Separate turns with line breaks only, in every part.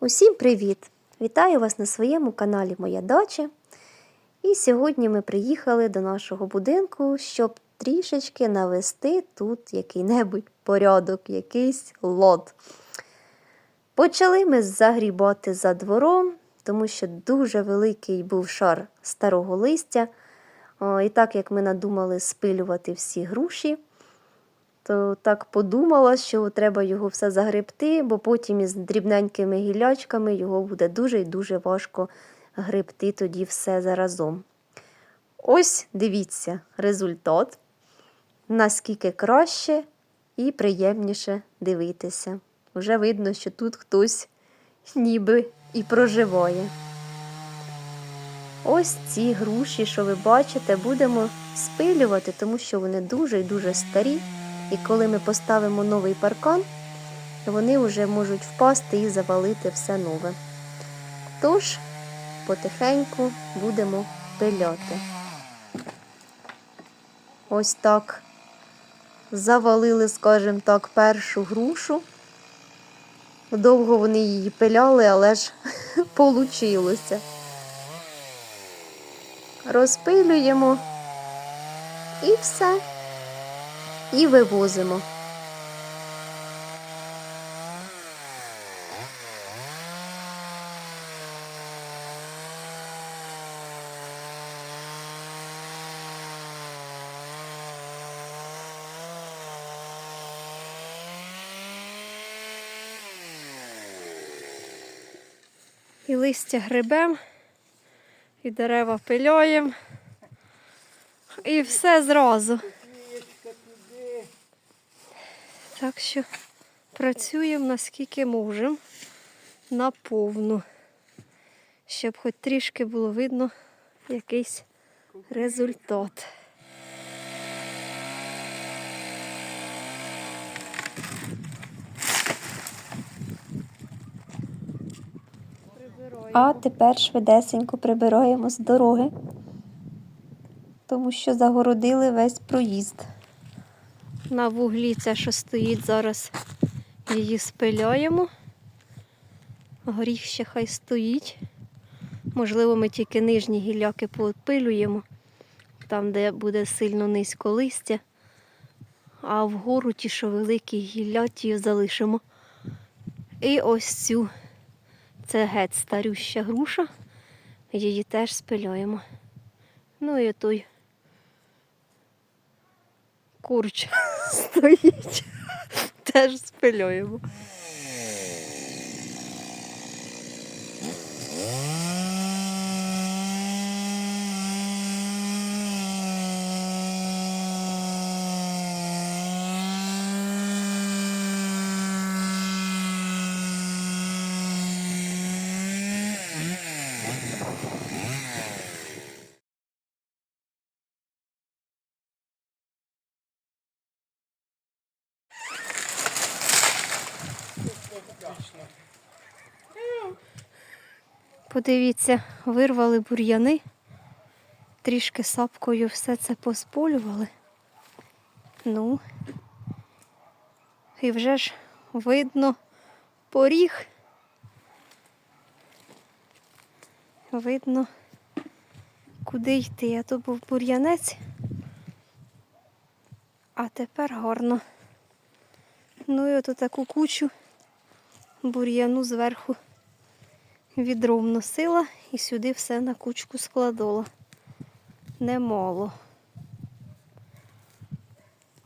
Усім привіт! Вітаю вас на своєму каналі Моя дача. І сьогодні ми приїхали до нашого будинку, щоб трішечки навести тут який-небудь порядок, якийсь лод. Почали ми загрібати за двором, тому що дуже великий був шар старого листя. І так як ми надумали спилювати всі груші, то так подумала, що треба його все загребти, бо потім із дрібненькими гілячками його буде дуже і дуже важко гребти тоді все заразом. Ось дивіться результат, наскільки краще і приємніше дивитися. Вже видно, що тут хтось ніби і проживає. Ось ці груші, що ви бачите, будемо спилювати, тому що вони дуже і дуже старі. І коли ми поставимо новий паркан, вони вже можуть впасти і завалити все нове. Тож, потихеньку будемо пиляти. Ось так завалили, скажімо так, першу грушу. Довго вони її пиляли, але ж получилося. Розпилюємо і все і вивозимо. І листя грибем, і дерева пиляємо, і все зразу. Так що працюємо наскільки можемо наповну, щоб хоч трішки було видно якийсь результат. А тепер швидесенько прибираємо з дороги, тому що загородили весь проїзд. На вуглі це, що стоїть зараз, її спиляємо. Горіх ще хай стоїть. Можливо, ми тільки нижні гілляки поотпилюємо, там, де буде сильно низько листя. А вгору ті, що великі гілля, ті залишимо. І ось цю це геть старюща груша. Її теж спиляємо. Ну і той курч стоїть. Теж спильоємо. Подивіться, вирвали бур'яни, трішки сапкою все це посполювали. Ну, і вже ж видно поріг. Видно, куди йти. А то був бур'янець, а тепер гарно. Ну і от таку кучу бур'яну зверху відром носила і сюди все на кучку складала. Немало.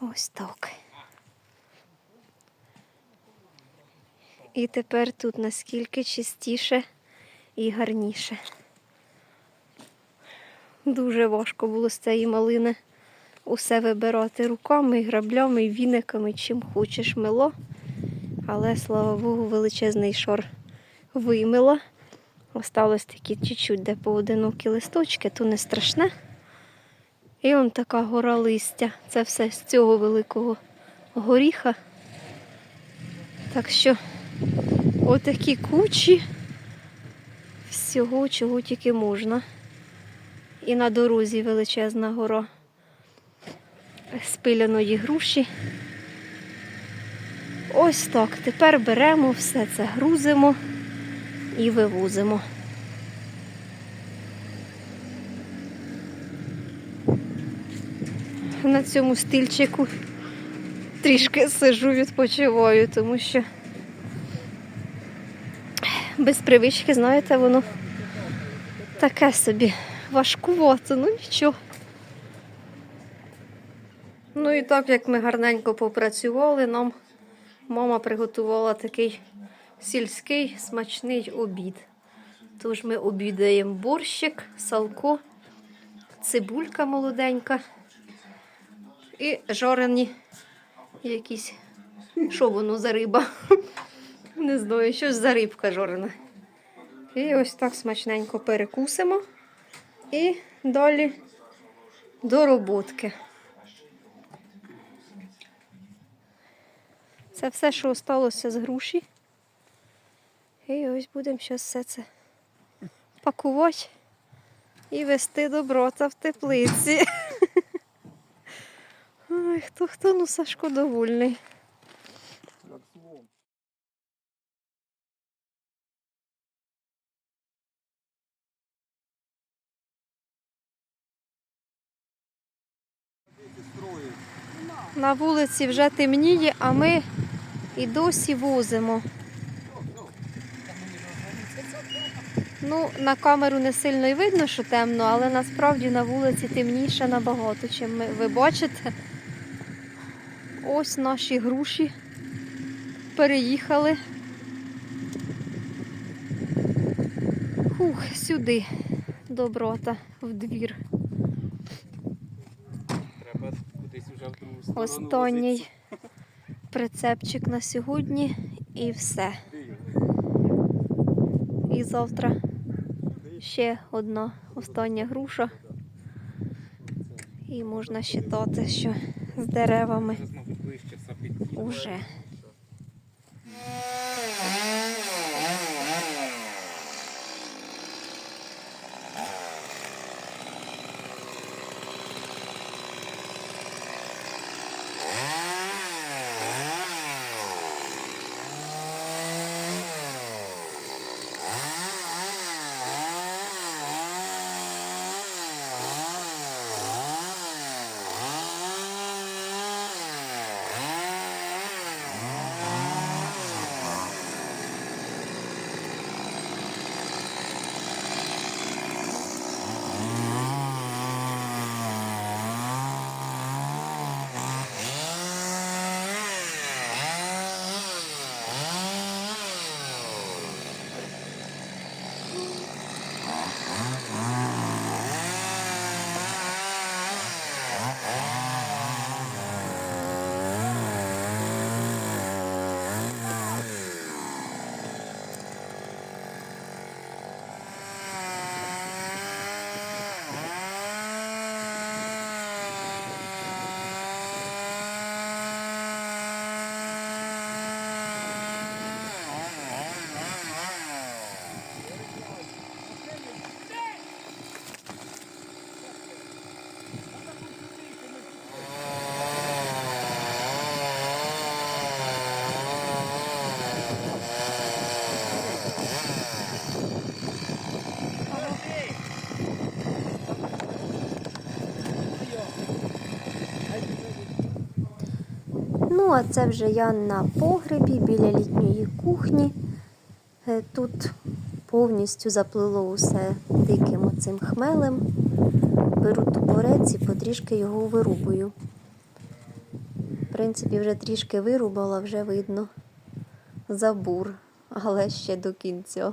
Ось так. І тепер тут наскільки чистіше і гарніше. Дуже важко було з цієї малини усе вибирати руками, граблями, і віниками, чим хочеш мило. Але, слава Богу, величезний шар вимила. Осталось такі чуть-чуть, де поодинокі листочки, то не страшне. І он така гора листя. Це все з цього великого горіха. Так що отакі кучі всього, чого тільки можна. І на дорозі величезна гора спиляної груші. Ось так. Тепер беремо все це, грузимо і вивозимо. На цьому стільчику трішки сижу, відпочиваю, тому що без привички, знаєте, воно таке собі важкувато, ну нічого. Ну і так як ми гарненько попрацювали, нам мама приготувала такий сільський смачний обід. Тож ми обідаємо борщик, салко, цибулька молоденька і жарені якісь. Що воно за риба? Не знаю, щось за рибка жорена. І ось так смачненько перекусимо. І далі до роботки. Це все, що осталося з груші. І ось будемо зараз все це пакувати і вести доброта в теплиці. Ой, хто хто, ну Сашко довольний. На вулиці вже темніє, а ми і досі возимо. Ну, на камеру не сильно й видно, що темно, але насправді на вулиці темніше набагато, чим ми. Ви бачите? Ось наші груші переїхали. Хух, сюди, доброта, в двір.
Треба кудись уже в другу сторону.
Останній прицепчик на сьогодні і все. І завтра ще одна остання груша. І можна вважати, що з деревами уже. А це вже я на погребі біля літньої кухні. Е, Тут повністю заплило усе диким оцим хмелем. Беру топорець і потрішки його вирубую. В принципі, вже трішки вирубала, вже видно забур, але ще до кінця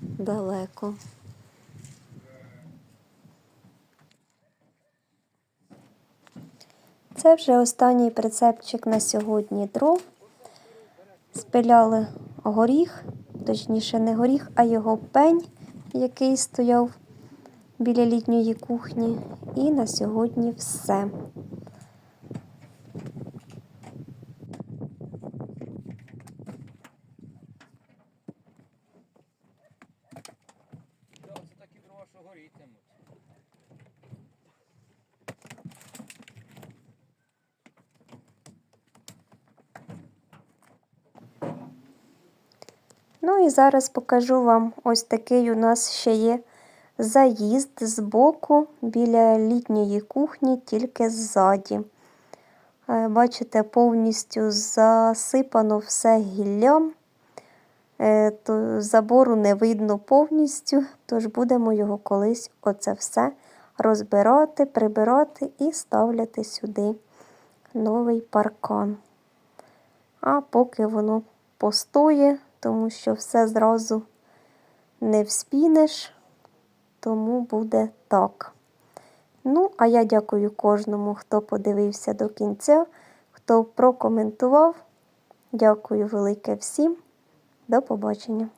далеко. Це вже останній прицепчик на сьогодні дров. Спиляли горіх, точніше не горіх, а його пень, який стояв біля літньої кухні. І на сьогодні все.
Це такі дрова, що горітимуть.
Ну і зараз покажу вам ось такий у нас ще є заїзд з боку біля літньої кухні, тільки ззаді. Е, Бачите, повністю засипано все гіллям. Е, забору не видно повністю, тож будемо його колись оце все розбирати, прибирати і ставляти сюди новий паркан. А поки воно постоє, тому що все зразу не вспінеш, тому буде так. Ну, а я дякую кожному, хто подивився до кінця, хто прокоментував. Дякую велике всім. До побачення.